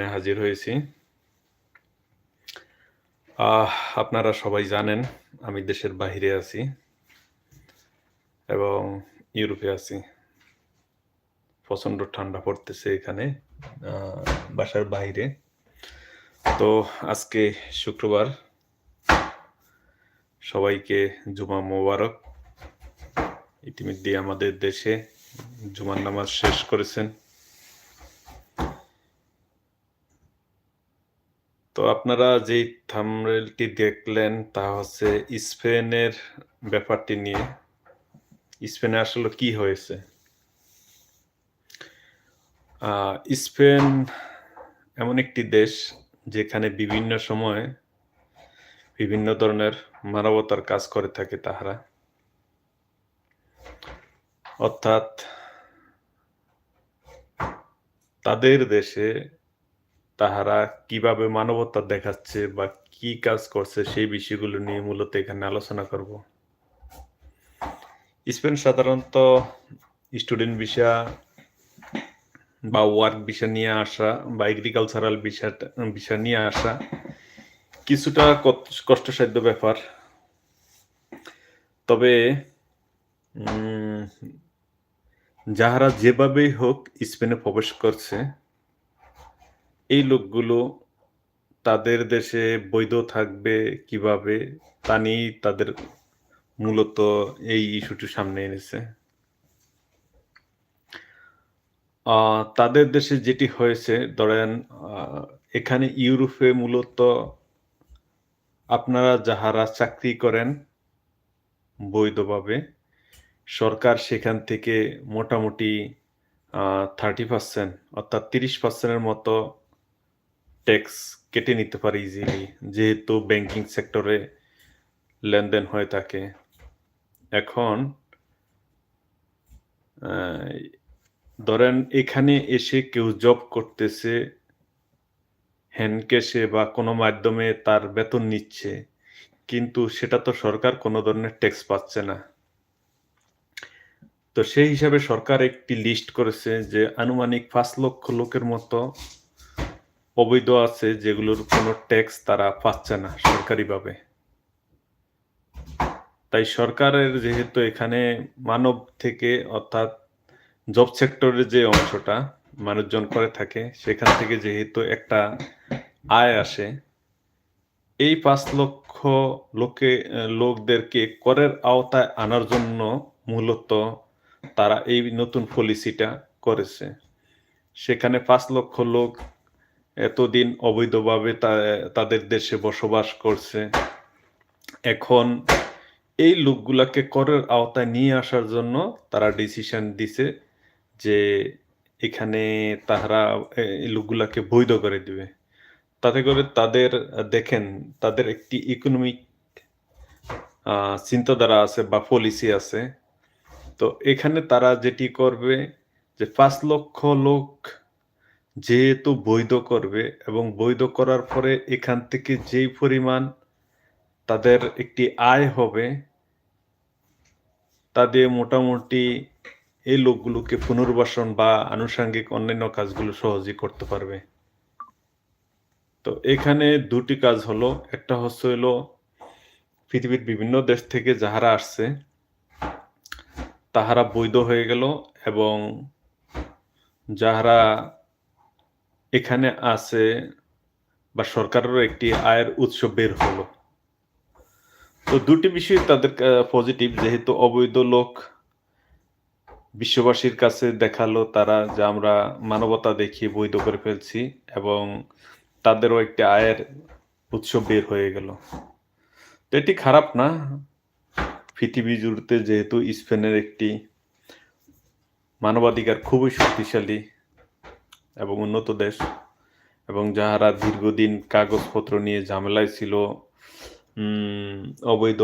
সামনে হাজির হয়েছি। আপনারা সবাই জানেন, আমি দেশের বাইরে আছি এবং ইউরোপে আছি। প্রচণ্ড ঠান্ডা পড়তেছে এখানে বাসার বাইরে তো আজকে শুক্রবার, সবাইকে জুমা মোবারক। ইতিমধ্যে আমাদের দেশে জুমার নামাজ শেষ করেছেন। তো আপনারা যেই থামরেলটি দেখলেন তা হচ্ছে স্পেনের ব্যাপারটি নিয়ে। স্পেনে আসলে কি হয়েছে? স্পেন এমন একটি দেশ যেখানে বিভিন্ন সময়ে বিভিন্ন ধরনের মানবতার কাজ করে থাকে তাহারা। অর্থাৎ তাদের দেশে তাহারা কীভাবে মানবতা দেখাচ্ছে বা কি কাজ করছে সেই বিষয়গুলো নিয়ে মূলত এখানে আলোচনা করব। স্পেন সাধারণত স্টুডেন্ট ভিসা বা ওয়ার্ক ভিসা নিয়ে আসা বা এগ্রিকালচারাল ভিসা ভিসা নিয়ে আসা কিছুটা কষ্টসাধ্য ব্যাপার। তবে যাহারা যেভাবেই হোক স্পেনে প্রবেশ করছে এই লোকগুলো তাদের দেশে বৈধ থাকবে কীভাবে? তা নিয়েই তাদের মূলত এই ইস্যুটি সামনে এনেছে। তাদের দেশে যেটি হয়েছে, ধরেন এখানে ইউরোপে মূলত আপনারা যাহারা চাকরি করেন বৈধভাবে, সরকার সেখান থেকে মোটামুটি থার্টি পার্সেন্ট অর্থাৎ তিরিশ পার্সেন্টের মতো ট্যাক্স কেটে নিতে পারে ইজিলি যেহেতু ব্যাংকিং সেক্টরে লেনদেন হয়ে থাকে। এখন ধরেন এখানে এসে কেউ জব করতেছে হ্যান্ড ক্যাশে বা কোনো মাধ্যমে তার বেতন নিচ্ছে, কিন্তু সেটা তো সরকার কোনো ধরনের ট্যাক্স পাচ্ছে না। তো সেই হিসাবে সরকার একটি লিস্ট করেছে যে আনুমানিক পাঁচ লক্ষ লোকের মতো অবৈধ আছে যেগুলোর কোনো ট্যাক্স তারা পাচ্ছে না সরকারিভাবে। তাই সরকারের যেহেতু এখানে মানব থেকে অর্থাৎ জব সেক্টরের যে অংশটা মানুষজন করে থাকে, সেখান থেকে যেহেতু একটা আয় আসে, এই পাঁচ লক্ষ লোকে, লোকদেরকে করের আওতায় আনার জন্য মূলত তারা এই নতুন পলিসিটা করেছে। সেখানে পাঁচ লক্ষ লোক এতদিন অবৈধভাবে তাদের দেশে বসবাস করছে। এখন এই লোকগুলাকে করের আওতায় নিয়ে আসার জন্য তারা ডিসিশন দিছে যে এখানে তাহারা এই লোকগুলাকে বৈধ করে দিবে। তাতে করে তাদের, দেখেন, তাদের একটি ইকোনমিক চিন্তাধারা আছে বা পলিসি আছে। তো এখানে তারা যেটি করবে যে পাঁচ লক্ষ লোক যেহেতু বৈধ করবে এবং বৈধ করার পরে এখান থেকে যেই পরিমাণ তাদের একটি আয় হবে তাদের মোটামুটি এই লোকগুলোকে পুনর্বাসন বা আনুষঙ্গিক অন্যান্য কাজগুলো সহজেই করতে পারবে। তো এখানে দুটি কাজ হলো, একটা হচ্ছে হলো পৃথিবীর বিভিন্ন দেশ থেকে যাহারা আসছে, তাহারা বৈধ হয়ে গেল এবং যাহারা এখানে আছে বা সরকারেরও একটি আয়ের উৎস বের হলো। তো দুটি বিষয় তাদের পজিটিভ যেহেতু অবৈধ লোক বিশ্ববাসীর কাছে দেখাল, তারা যে আমরা মানবতা দেখিয়ে বৈধ করে ফেলছি এবং তাদেরও একটি আয়ের উৎস বের হয়ে গেল। তো এটি খারাপ না। পৃথিবী জুড়তে যেহেতু স্পেনের একটি মানবাধিকার খুবই শক্তিশালী এবং উন্নত দেশ। এবং যাহারা দীর্ঘদিন কাগজপত্র নিয়ে ঝামেলায় ছিল অবৈধ,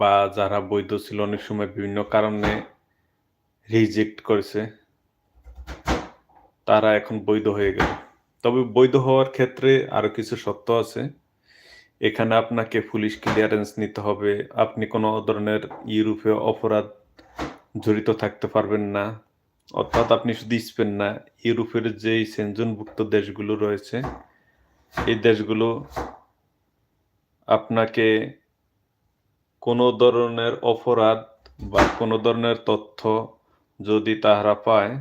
বা যারা বৈধ ছিল অনেক সময় বিভিন্ন কারণে রিজেক্ট করেছে, তারা এখন বৈধ হয়ে গেল। তবে বৈধ হওয়ার ক্ষেত্রে আরও কিছু শর্ত আছে। এখানে আপনাকে পুলিশ ক্লিয়ারেন্স নিতে হবে। আপনি কোনো ধরনের ইউরোপীয় অপরাধ জড়িত থাকতে পারবেন না। অর্থাৎ আপনি শুধু স্পেন না, ইউরোপের যেই সেনজনভুক্ত দেশগুলো রয়েছে, এই দেশগুলো আপনাকে কোনো ধরনের অপরাধ বা কোনো ধরনের তথ্য যদি তাহারা পায়,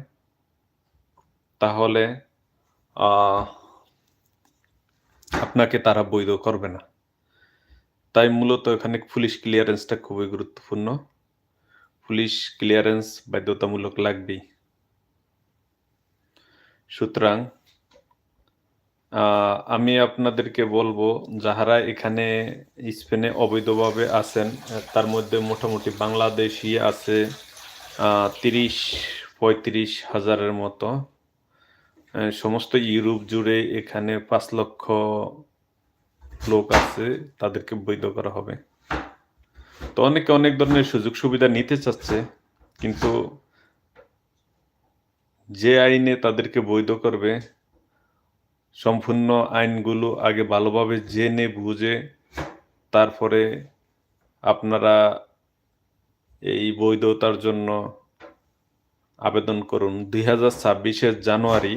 তাহলে আপনাকে তারা বৈধ করবে না। তাই মূলত এখানে পুলিশ ক্লিয়ারেন্সটা খুবই গুরুত্বপূর্ণ। পুলিশ ক্লিয়ারেন্স বাধ্যতামূলক লাগবেই। সুতরাং আমি আপনাদেরকে বলব, যাহারা এখানে স্পেনে অবৈধভাবে আছেন, তার মধ্যে মোটামুটি বাংলাদেশি আছে তিরিশ, পঁয়ত্রিশ হাজারের মতো। সমস্ত ইউরোপ জুড়ে এখানে পাঁচ লক্ষ লোক আছে, তাদেরকে বৈধ করা হবে। তো অনেকে অনেক ধরনের সুযোগ সুবিধা নিতে চাচ্ছে, কিন্তু যে আইনে তাদেরকে বৈধ করবে, সম্পূর্ণ আইনগুলো আগে ভালোভাবে জেনে বুঝে তারপরে আপনারা এই বৈধতার জন্য আবেদন করুন। দুই হাজার ছাব্বিশের জানুয়ারি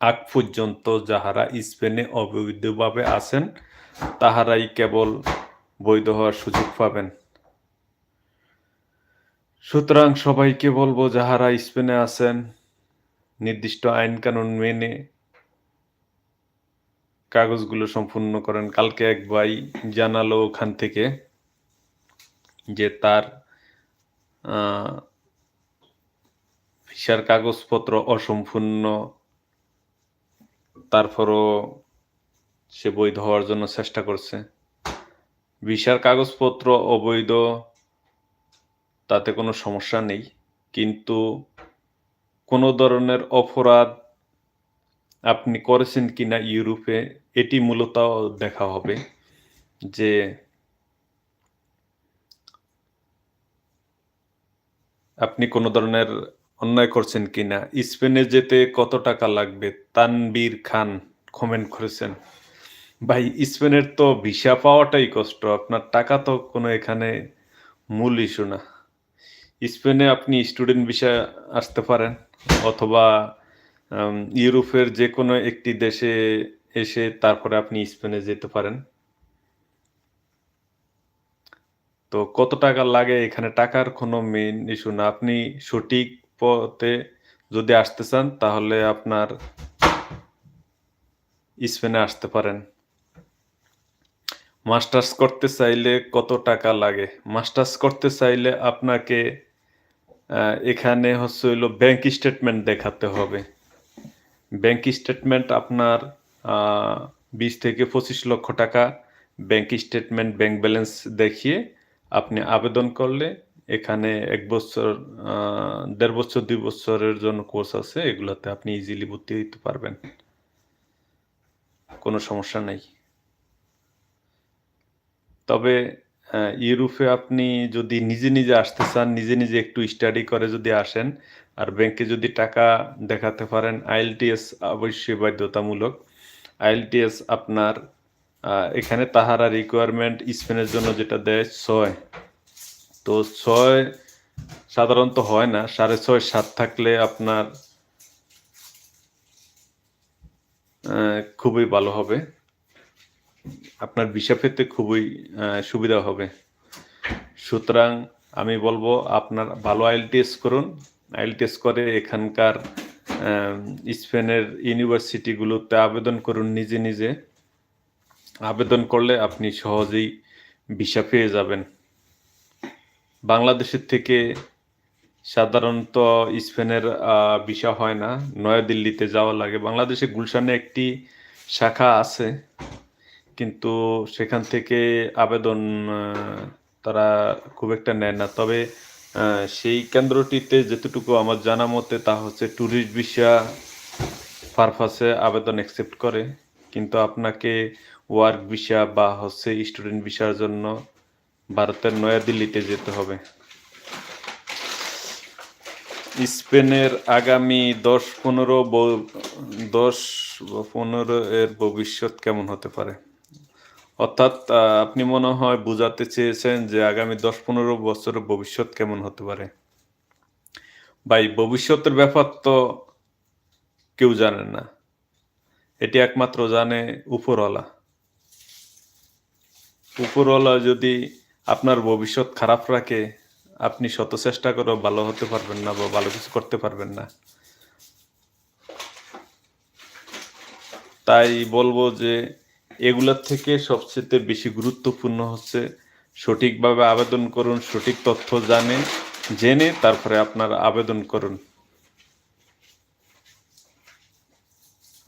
আগ পর্যন্ত যাহারা স্পেনে অবৈধভাবে আছেন, তাহারাই কেবল বৈধ হওয়ার সুযোগ পাবেন। সুতরাং সবাইকে বলব, যাহারা স্পেনে আছেন, নির্দিষ্ট আইন কানুন মেনে কাগজগুলো সম্পূর্ণ করেন। কালকে এক ভাই জানালো ওখান থেকে যে তার ভিসার কাগজপত্র অসম্পূর্ণ। তারপরও সে বৈধ হওয়ার জন্য চেষ্টা করছে। ভিসার কাগজপত্র অবৈধ। তাতে কোনো সমস্যা নেই। কিন্তু কোনো ধরনের অপরাধ আপনি করেছেন কিনা ইউরোপে, এটি মূলত দেখা হবে যে আপনি কোনো ধরনের অন্যায় করছেন কিনা। স্পেনে যেতে কত টাকা লাগবে? তানবীর খান কমেন্ট করেছেন। ভাই, স্পেনের তো ভিসা পাওয়াটাই কষ্ট। আপনার টাকা তো কোনো এখানে মূল ইস্যু না। স্পেনে আপনি স্টুডেন্ট ভিসা আসতে পারেন অথবা ইউরোপের যে কোনো একটি দেশে এসে তারপরে আপনি স্পেনে যেতে পারেন। তো কত টাকা লাগে এখানে টাকার কোনো মেইন ইস্যু না। আপনি সঠিক পথে যদি আসতে চান, তাহলে আপনার স্পেনে আসতে পারেন। মাস্টার্স করতে চাইলে কত টাকা লাগে? মাস্টার্স করতে চাইলে আপনাকে এখানে হচ্ছে হইল ব্যাংক স্টেটমেন্ট দেখাতে হবে। ব্যাংক স্টেটমেন্ট আপনার বিশ থেকে পঁচিশ লক্ষ টাকা। ব্যাংক স্টেটমেন্ট ব্যাংক ব্যালেন্স দেখিয়ে আপনি আবেদন করলে এখানে এক বছর দেড় বছর, দুই বছরের জন্য কোর্স আছে, এগুলোতে আপনি ইজিলি ভর্তি হতে পারবেন। কোনো সমস্যা নেই। তবে ইউরোপে আপনি যদি নিজে নিজে আসতে চান, নিজে নিজে একটু স্টাডি করে যদি আসেন, আর ব্যাংকে যদি টাকা দেখাতে পারেন আইএলটিএস অবশ্যই বাধ্যতামূলক। আইএলটিএস আপনার এখানে তাহারা রিকোয়ারমেন্ট স্পেনের জন্য যেটা দেয় ছয়। তো ছয় সাধারণত হয় না, সাড়ে ছয় সাত থাকলে আপনার খুবই ভালো হবে। আপনার ভিসা পেতে খুবই সুবিধা হবে। সুতরাং আমি বলব, আপনার ভালো আইল টেস্ট করুন। আইল টেস্ট করে এখানকার স্পেনের ইউনিভার্সিটিগুলোতে আবেদন করুন নিজে নিজে। আবেদন করলে আপনি সহজেই ভিসা পেয়ে যাবেন। বাংলাদেশের থেকে সাধারণত স্পেনের ভিসা হয় না। নয়াদিল্লিতে যাওয়া লাগে। বাংলাদেশে গুলশানে একটি শাখা আছে। কিন্তু সেখান থেকে আবেদন তারা খুব একটা নেয় না। তবে সেই কেন্দ্রটিতে যেতটুকু আমার জানা মতে তা হচ্ছে ট্যুরিস্ট ভিসা পারপাসে আবেদন অ্যাকসেপ্ট করে। কিন্তু আপনাকে ওয়ার্ক ভিসা বা হচ্ছে স্টুডেন্ট ভিসার জন্য ভারতের নয়াদিল্লিতে যেতে হবে। স্পেনের আগামী দশ পনেরো দশ পনেরো এর ভবিষ্যৎ কেমন হতে পারে? অর্থাৎ আপনি মনে হয় বোঝাতে চেয়েছেন যে আগামী দশ পনেরো বছরের ভবিষ্যৎ কেমন হতে পারে? ভাই, ভবিষ্যতের ব্যাপার তো কেউ জানেন না। এটি একমাত্র জানে উপরওয়ালা। উপরওয়ালা যদি আপনার ভবিষ্যৎ খারাপ রাখে, আপনি শত চেষ্টা করেও ভালো হতে পারবেন না বা ভালো কিছু করতে পারবেন না। তাই বলব যে এগুলোর থেকে সবচেয়ে বেশি গুরুত্বপূর্ণ হচ্ছে সঠিকভাবে আবেদন করুন, সঠিক তথ্য জানে জেনে তারপরে আপনার আবেদন করুন।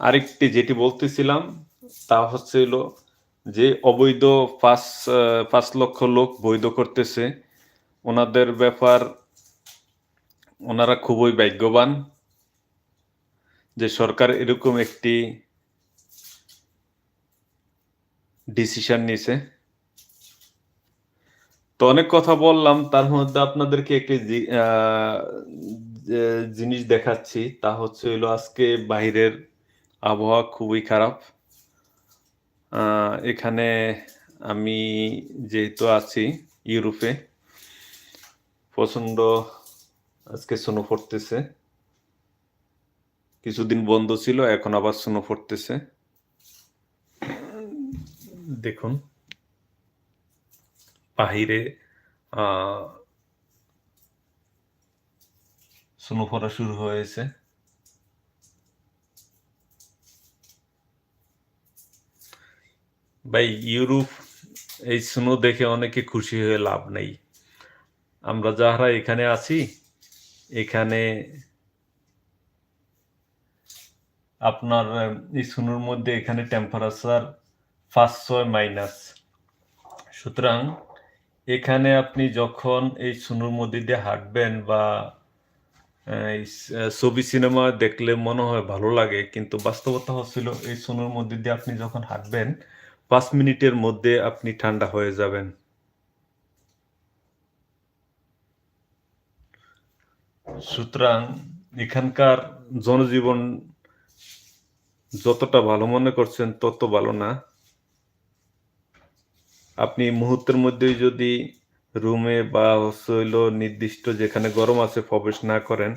আরেকটি যেটি বলতেছিলাম, তা হচ্ছিল যে অবৈধ পাঁচ পাঁচ লক্ষ লোক বৈধ করতেছে। ওনাদের ব্যাপার, ওনারা খুবই ভাগ্যবান যে সরকার এরকম একটি ডিসিশন নিছে। তো অনেক কথা বললাম, তার মধ্যে আপনাদেরকে একটি জিনিস দেখাচ্ছি, তা হচ্ছে হলো আজকে বাইরের আবহাওয়া খুবই খারাপ। এখানে আমি যেহেতু আছি ইউরোপে প্রচণ্ড আজকে স্নো পড়তেছে। কিছুদিন বন্ধ ছিল, এখন আবার স্নো পড়তেছে। দেখুন। বাহিরে স্নো পড়া শুরু হয়েছে। ভাই, ইউরোপ, এই স্নো দেখে অনেকে খুশি হয়ে লাভ নেই। আমরা যাহারা এখানে আছি, এখানে আপনার, এই স্নোর মধ্যে এখানে টেম্পারেচার পাঁচ ছয় মাইনাস। সুতরাং এখানে আপনি যখন এই স্নোর মধ্যে দিয়ে হাঁটবেন বা ছবি সিনেমা দেখলে মনে হয় ভালো লাগে, কিন্তু বাস্তবতা হচ্ছিল এই স্নোর মধ্যে দিয়ে আপনি যখন হাঁটবেন, পাঁচ মিনিটের মধ্যে আপনি ঠান্ডা হয়ে যাবেন। সুতরাং এখানকার জনজীবন যতটা ভালো মনে করছেন তত ভালো না। আপনি মুহূর্তের মধ্যেই যদি রুমে বা হচ্ছে নির্দিষ্ট যেখানে গরম আছে প্রবেশ না করেন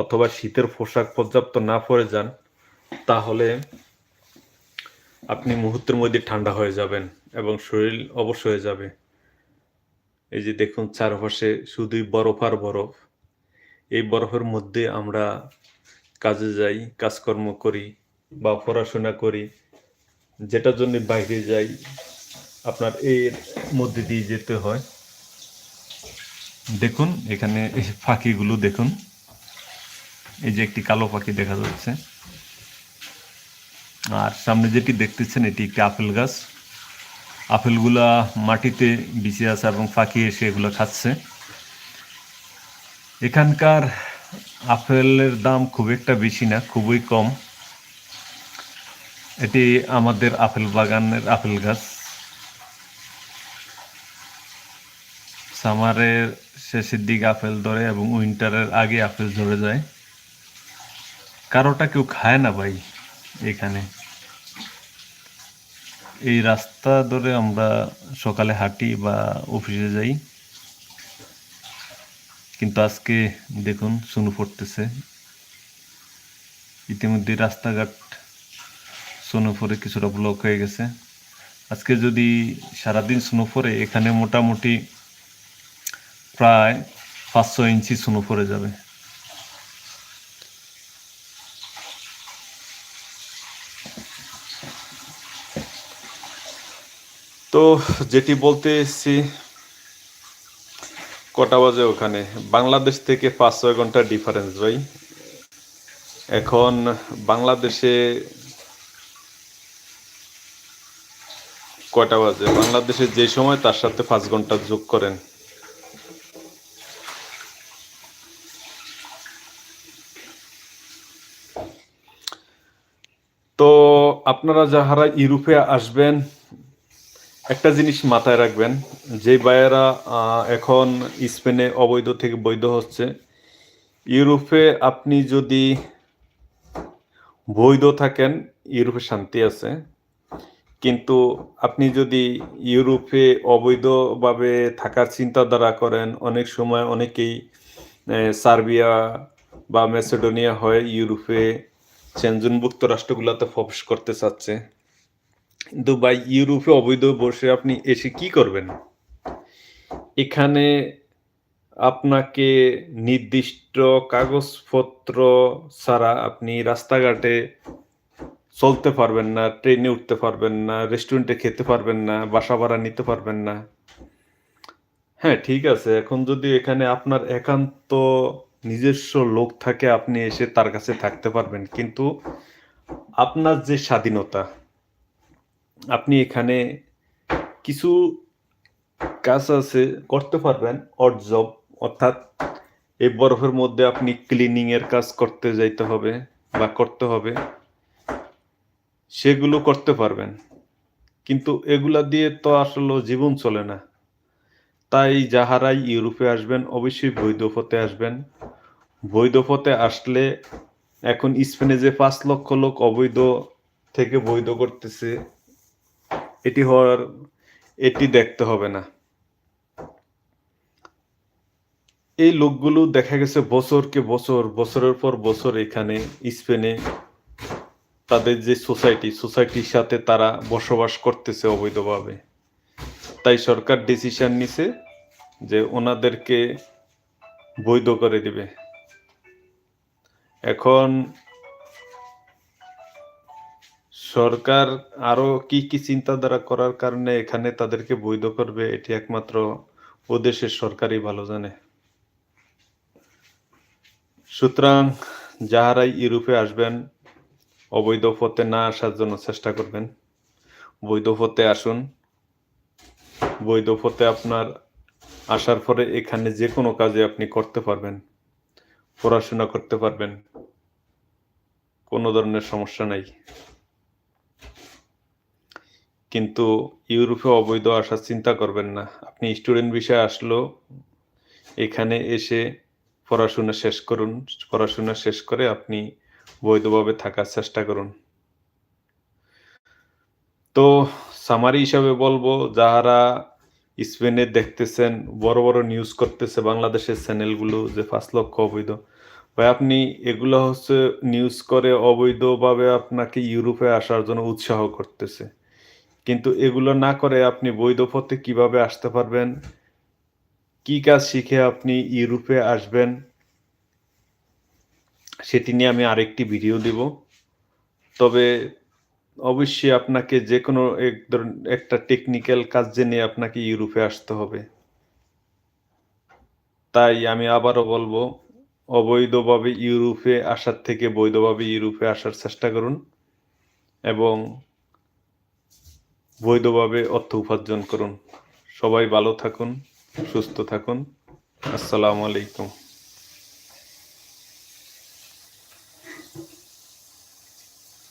অথবা শীতের পোশাক পর্যাপ্ত না পরে যান, তাহলে আপনি মুহূর্তের মধ্যে ঠান্ডা হয়ে যাবেন এবং শরীর অবশ্য হয়ে যাবে। এই যে দেখুন, চারপাশে শুধুই বরফ আর বরফ। এই বরফের মধ্যে আমরা কাজে যাই, কাজকর্ম করি বা পড়াশোনা করি, যেটার জন্য বাইরে যাই আপনার এর মধ্যে দিয়ে যেতে হয়। দেখুন, এখানে এই পাখিগুলো দেখুন। এই যে একটি কালো পাখি দেখা যাচ্ছে। আর সামনে যেটি দেখতেছেন, এটি একটি আপেল গাছ। আপেলগুলা মাটিতে বিছিয়ে আছে এবং পাখি এসে এগুলো খাচ্ছে। এখানকার আপেলের দাম খুব একটা বেশি না, খুবই কম। এটি আমাদের আপেল বাগানের আপেল গাছ। সামারের শেষের দিকে আপেল ধরে এবং উইন্টারের আগে আপেল ধরে যায়। কারোটা কেউ খায় না ভাই এখানে। এই রাস্তা ধরে আমরা সকালে হাঁটি বা অফিসে যাই। কিন্তু আজকে দেখুন শুনু পড়তেছে। ইতিমধ্যে রাস্তাঘাট স্নো পরে কিছুটা ব্লক হয়ে গেছে। আজকে যদি সারাদিন স্নো পরে, এখানে মোটামুটি প্রায় পাঁচশো ইঞ্চি স্নো পড়ে যাবে। তো যেটি বলতে এসেছি, কটা বাজে ওখানে? বাংলাদেশ থেকে পাঁচ ছয় ঘণ্টা ডিফারেন্স ভাই। এখন বাংলাদেশে কটা বাজে? বাংলাদেশে যে সময় তার সাথে পাঁচ ঘণ্টা যোগ করেন। তো আপনারা যাহারা ইউরোপে আসবেন, একটা জিনিস মাথায় রাখবেন, যে বায়েরা এখন স্পেনে অবৈধ থেকে বৈধ হচ্ছে, ইউরোপে আপনি যদি বৈধ থাকেন, ইউরোপে শান্তি আছে, কিন্তু আপনি যদি ইউরোপে অবৈধভাবে থাকার চিন্তাধারা করেন, অনেক সময় অনেকেই সার্বিয়া বা মেসেডোনিয়া হয়ে ইউরোপে চেনজনভুক্ত রাষ্ট্রগুলোতে প্রবেশ করতে চাচ্ছে। কিন্তু ইউরোপে অবৈধ বসে আপনি এসে কি করবেন? এখানে আপনাকে নির্দিষ্ট কাগজপত্র ছাড়া আপনি রাস্তাঘাটে চলতে পারবেন না, ট্রেনে উঠতে পারবেন না, রেস্টুরেন্টে খেতে পারবেন না, বাসা ভাড়া নিতে পারবেন না। হ্যাঁ ঠিক আছে। এখন যদি এখানে আপনার একান্ত নিজস্ব লোক থাকে, আপনি এসে তার কাছে থাকতে পারবেন। কিন্তু আপনার যে স্বাধীনতা, আপনি এখানে কিছু কাজ আছে, করতে পারবেন অড জব অর্থাৎ এই বরফের মধ্যে আপনি ক্লিনিং এর কাজ করতে যাইতে হবে বা করতে হবে, সেগুলো করতে পারবেন। কিন্তু এগুলা দিয়ে তো আসলে জীবন চলে না। তাই যাহারাই ইউরোপে আসবেন, অবশ্যই বৈধ পথে আসবেন। বৈধ পথে আসলে এখন স্পেনে যে পাঁচ লক্ষ লোক অবৈধ থেকে বৈধ করতেছে, এটি হওয়ার, এটি দেখতে হবে না। এই লোকগুলো দেখা গেছে বছরকে বছর, বছরের পর বছর এখানে স্পেনে তাদের যে সোসাইটি, সোসাইটির সাথে তারা বসবাস করতেছে অবৈধভাবে। তাই সরকার ডিসিশন নিছে যে ওনাদেরকে বৈধ করে দিবে। এখন সরকার আরও কি কি চিন্তাধারা করার কারণে এখানে তাদেরকে বৈধ করবে, এটি একমাত্র ও দেশের সরকারই ভালো জানে। সুতরাং যাহারাই ইউরোপে আসবেন, অবৈধ পথে না আসার জন্য চেষ্টা করবেন। বৈধ পথে আসুন। বৈধ পথে আপনার আসার পরে এখানে যে কোনো কাজে আপনি করতে পারবেন। পড়াশোনা করতে পারবেন। কোনো ধরনের সমস্যা নাই। কিন্তু ইউরোপে অবৈধ আসার চিন্তা করবেন না। আপনি স্টুডেন্ট বিষয়ে আসলেও এখানে এসে পড়াশোনা শেষ করুন, পড়াশোনা শেষ করে আপনি বৈধভাবে থাকার চেষ্টা করুন। তো সামারি হিসাবে বলব যারা স্পেনে দেখতেছেন, বড় বড় নিউজ করতেছে বাংলাদেশের চ্যানেলগুলো যে পাঁচ লক্ষ অবৈধ। ভাই, আপনি এগুলো হচ্ছে নিউজ করে অবৈধভাবে আপনাকে ইউরোপে আসার জন্য উৎসাহ করতেছে। কিন্তু এগুলো না করে আপনি বৈধ পথে কীভাবে আসতে পারবেন? কি কাজ শিখে আপনি ইউরোপে আসবেন? সেটি নিয়ে আমি আরেকটি ভিডিও দিব। তবে অবশ্যই আপনাকে যে কোনো এক ধরন- একটা টেকনিক্যাল কাজ জেনে আপনাকে ইউরোপে আসতে হবে। তাই আমি আবারও বলব, অবৈধভাবে ইউরোপে আসার থেকে বৈধভাবে ইউরোপে আসার চেষ্টা করুন এবং বৈধভাবে অর্থ উপার্জন করুন। সবাই ভালো থাকুন, সুস্থ থাকুন। আসসালামু আলাইকুম।